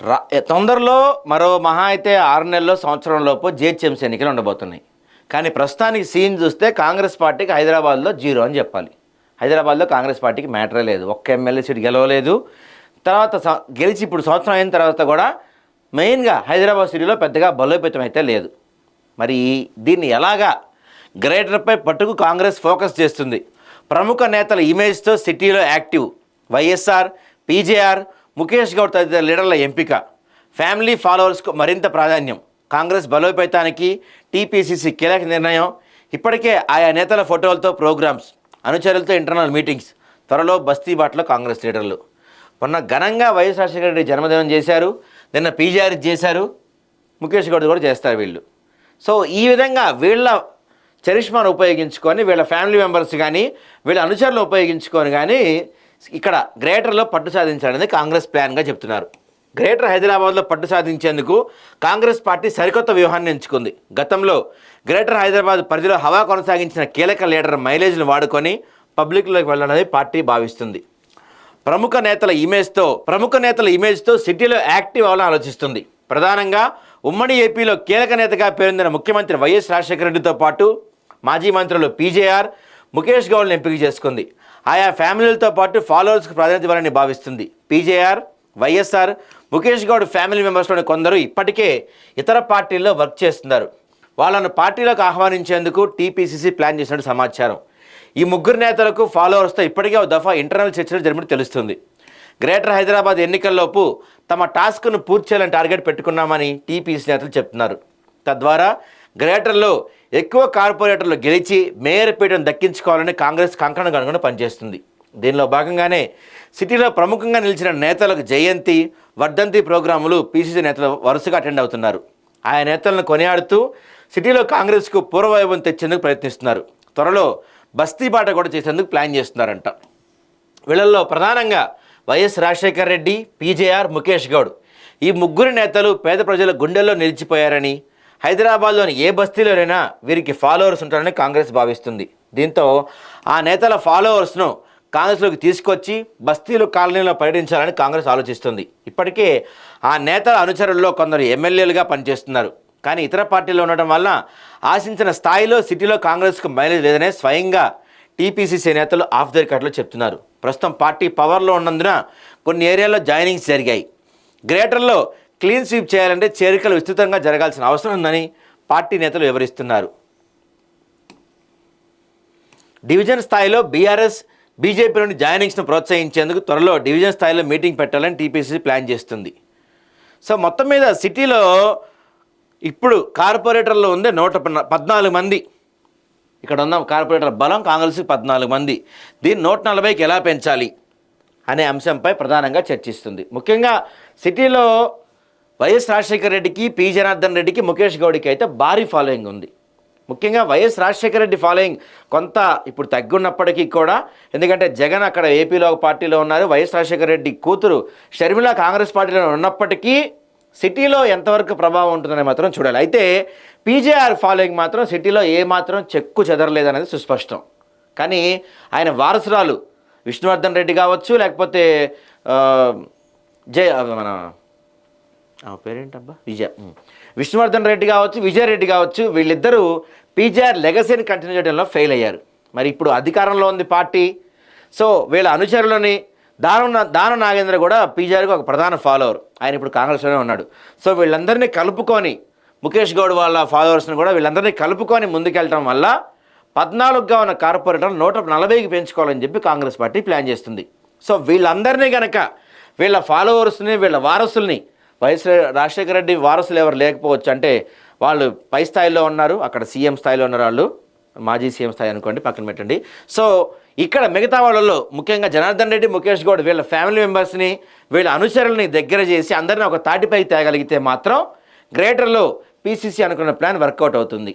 రా తొందరలో మరో మహా అయితే ఆరు నెలల్లో సంవత్సరంలోపు జిహెచ్ఎంసీ ఎన్నికలు ఉండబోతున్నాయి. కానీ ప్రస్తుతానికి సీన్ చూస్తే కాంగ్రెస్ పార్టీకి హైదరాబాద్లో జీరో అని చెప్పాలి. హైదరాబాద్లో కాంగ్రెస్ పార్టీకి మ్యాటరే లేదు. ఒక్క ఎమ్మెల్యే సీట్ గెలవలేదు. తర్వాత గెలిచి ఇప్పుడు సంవత్సరం అయిన తర్వాత కూడా మెయిన్గా హైదరాబాద్ సిటీలో పెద్దగా బలోపేతం అయితే లేదు. మరి దీన్ని ఎలాగా గ్రేటర్పై పట్టుకు కాంగ్రెస్ ఫోకస్ చేస్తుంది? ప్రముఖ నేతల ఇమేజ్తో సిటీలో యాక్టివ్. వైఎస్ఆర్ పీజేఆర్ ముఖేష్ గౌడ్ తదితర లీడర్ల ఎంపిక. ఫ్యామిలీ ఫాలోవర్స్కు మరింత ప్రాధాన్యం. కాంగ్రెస్ బలోపేతానికి టీపీసీసీ కీలక నిర్ణయం. ఇప్పటికే ఆయా నేతల ఫోటోలతో ప్రోగ్రామ్స్ అనుచరులతో ఇంటర్నల్ మీటింగ్స్ త్వరలో బస్తీ బాటలో కాంగ్రెస్ లీడర్లు. మొన్న ఘనంగా వైఎస్ రాజశేఖర రెడ్డి జన్మదినం చేశారు. నిన్న పీజీఆర్ చేశారు. ముఖేష్ గౌడ్ కూడా చేస్తారు వీళ్ళు. సో ఈ విధంగా వీళ్ళ చరిష్మాను ఉపయోగించుకొని వీళ్ళ ఫ్యామిలీ మెంబర్స్ కానీ వీళ్ళ అనుచరులు ఉపయోగించుకొని కానీ ఇక్కడ గ్రేటర్లో పట్టు సాధించాలనేది కాంగ్రెస్ ప్లాన్గా చెప్తున్నారు. గ్రేటర్ హైదరాబాద్లో పట్టు సాధించేందుకు కాంగ్రెస్ పార్టీ సరికొత్త వ్యూహాన్ని ఎంచుకుంది. గతంలో గ్రేటర్ హైదరాబాద్ పరిధిలో హవా కొనసాగించిన కీలక లీడర్ మైలేజ్ను వాడుకొని పబ్లిక్లోకి వెళ్ళాలని పార్టీ భావిస్తుంది. ప్రముఖ నేతల ఇమేజ్తో ప్రముఖ నేతల ఇమేజ్తో సిటీలో యాక్టివ్ అవ్వాలని ఆలోచిస్తుంది. ప్రధానంగా ఉమ్మడి ఏపీలో కీలక నేతగా పేరొందిన ముఖ్యమంత్రి వైఎస్ రాజశేఖర రెడ్డితో పాటు మాజీ మంత్రులు పీజేఆర్ ముఖేష్ గౌడ్ని ఎంపిక చేసుకుంది. ఆయా ఫ్యామిలీలతో పాటు ఫాలోవర్స్కి ప్రాధాన్యత ఇవ్వాలని భావిస్తుంది. పీజేఆర్ వైఎస్ఆర్ ముఖేష్ గౌడ్ ఫ్యామిలీ మెంబర్స్లోని కొందరు ఇప్పటికే ఇతర పార్టీల్లో వర్క్ చేస్తున్నారు. వాళ్ళను పార్టీలోకి ఆహ్వానించేందుకు టీపీసీసీ ప్లాన్ చేసినట్టు సమాచారం. ఈ ముగ్గురు నేతలకు ఫాలోవర్స్తో ఇప్పటికే ఒక దఫా ఇంటర్నల్ చర్చలు జరిపినట్టు తెలుస్తుంది. గ్రేటర్ హైదరాబాద్ ఎన్నికల్లోపు తమ టాస్క్ను పూర్తి చేయాలని టార్గెట్ పెట్టుకున్నామని టీపీసీ నేతలు చెప్తున్నారు. తద్వారా గ్రేటర్లో ఎక్కువ కార్పొరేటర్లు గెలిచి మేయర్ పీఠను దక్కించుకోవాలని కాంగ్రెస్ కంకణం కనుగొని పనిచేస్తుంది. దీనిలో భాగంగానే సిటీలో ప్రముఖంగా నిలిచిన నేతలకు జయంతి వర్ధంతి ప్రోగ్రాములు పీసీసీ నేతలు వరుసగా అటెండ్ అవుతున్నారు. ఆయా నేతలను కొనియాడుతూ సిటీలో కాంగ్రెస్కు పూర్వవైభవం తెచ్చేందుకు ప్రయత్నిస్తున్నారు. త్వరలో బస్తీబాట కూడా చేసేందుకు ప్లాన్ చేస్తున్నారంట. వీళ్ళల్లో ప్రధానంగా వైఎస్ రాజశేఖర్ రెడ్డి పీజేఆర్ ముఖేష్ గౌడ్. ఈ ముగ్గురు నేతలు పేద ప్రజల గుండెల్లో నిలిచిపోయారని హైదరాబాద్లోని ఏ బస్తీలోనైనా వీరికి ఫాలోవర్స్ ఉంటారని కాంగ్రెస్ భావిస్తుంది. దీంతో ఆ నేతల ఫాలోవర్స్ను కాంగ్రెస్లోకి తీసుకొచ్చి బస్తీలు కాలనీలో పర్యటించాలని కాంగ్రెస్ ఆలోచిస్తుంది. ఇప్పటికే ఆ నేతల అనుచరుల్లో కొందరు ఎమ్మెల్యేలుగా పనిచేస్తున్నారు. కానీ ఇతర పార్టీలో ఉండటం వల్ల ఆశించిన స్థాయిలో సిటీలో కాంగ్రెస్కు మైలేజ్ లేదనే స్వయంగా టీపీసీసీ నేతలు ఆఫ్ దర్ రికార్డులో చెప్తున్నారు. ప్రస్తుతం పార్టీ పవర్లో ఉన్నందున కొన్ని ఏరియాల్లో జాయినింగ్స్ జరిగాయి. గ్రేటర్లో క్లీన్ స్వీప్ చేయాలంటే చేరికలు విస్తృతంగా జరగాల్సిన అవసరం ఉందని పార్టీ నేతలు వివరిస్తున్నారు. డివిజన్ స్థాయిలో బీఆర్ఎస్ బీజేపీలోని జాయినింగ్స్ను ప్రోత్సహించేందుకు త్వరలో డివిజన్ స్థాయిలో మీటింగ్ పెట్టాలని టీపీసీ ప్లాన్ చేస్తుంది. సో మొత్తం మీద సిటీలో ఇప్పుడు కార్పొరేటర్లో ఉండే నూట పద్నాలుగు మంది. ఇక్కడ ఉన్న కార్పొరేటర్ బలం కాంగ్రెస్ పద్నాలుగు మంది. దీన్ని నూట నలభైకి ఎలా పెంచాలి అనే అంశంపై ప్రధానంగా చర్చిస్తుంది. ముఖ్యంగా సిటీలో వైఎస్ రాజశేఖర రెడ్డికి పి. జనార్దన్ రెడ్డికి ముఖేష్ గౌడ్కి అయితే భారీ ఫాలోయింగ్ ఉంది. ముఖ్యంగా వైఎస్ రాజశేఖర రెడ్డి ఫాలోయింగ్ కొంత ఇప్పుడు తగ్గున్నప్పటికీ కూడా ఎందుకంటే జగన్ అక్కడ ఏపీలో ఒక పార్టీలో ఉన్నారు. వైఎస్ రాజశేఖర రెడ్డి కూతురు షర్మిల కాంగ్రెస్ పార్టీలో ఉన్నప్పటికీ సిటీలో ఎంతవరకు ప్రభావం ఉంటుందని మాత్రం చూడాలి. అయితే పీజేఆర్ ఫాలోయింగ్ మాత్రం సిటీలో ఏమాత్రం చెక్కు చెదరలేదనేది సుస్పష్టం. కానీ ఆయన వారసురాలు విష్ణువర్ధన్ రెడ్డి కావచ్చు లేకపోతే జయ మన ఆ పేరేంటబ్బా? విజయ. విష్ణువర్ధన్ రెడ్డి కావచ్చు విజయ్ రెడ్డి కావచ్చు వీళ్ళిద్దరూ పీజీఆర్ లెగసీని కంటిన్యూ చేయడంలో ఫెయిల్ అయ్యారు. మరి ఇప్పుడు అధికారంలో ఉంది పార్టీ. సో వీళ్ళ అనుచరులని దాన దాన నాగేంద్ర కూడా పీజీఆర్కి ఒక ప్రధాన ఫాలోవర్. ఆయన ఇప్పుడు కాంగ్రెస్లోనే ఉన్నాడు. సో వీళ్ళందరినీ కలుపుకొని ముఖేష్ గౌడ్ వాళ్ళ ఫాలోవర్స్ని కూడా వీళ్ళందరినీ కలుపుకొని ముందుకెళ్ళటం వల్ల పద్నాలుగుగా ఉన్న కార్పొరేటర్లు నూట నలభైకి పెంచుకోవాలని చెప్పి కాంగ్రెస్ పార్టీ ప్లాన్ చేస్తుంది. సో వీళ్ళందరినీ కనుక వీళ్ళ ఫాలోవర్స్ని వీళ్ళ వారసుల్ని వైఎస్ రాజశేఖర రెడ్డి వారసులు ఎవరు లేకపోవచ్చు అంటే వాళ్ళు పై స్థాయిలో ఉన్నారు అక్కడ సీఎం స్థాయిలో ఉన్నారు వాళ్ళు మాజీ సీఎం స్థాయి అనుకోండి పక్కన పెట్టండి. సో ఇక్కడ మిగతా వాళ్ళలో ముఖ్యంగా జనార్దన్ రెడ్డి ముఖేష్ గౌడ్ వీళ్ళ ఫ్యామిలీ మెంబర్స్ని వీళ్ళ అనుచరుల్ని దగ్గర చేసి అందరిని ఒక తాటిపై తేగలిగితే మాత్రం గ్రేటర్లో పీసీసీ అనుకున్న ప్లాన్ వర్కౌట్ అవుతుంది.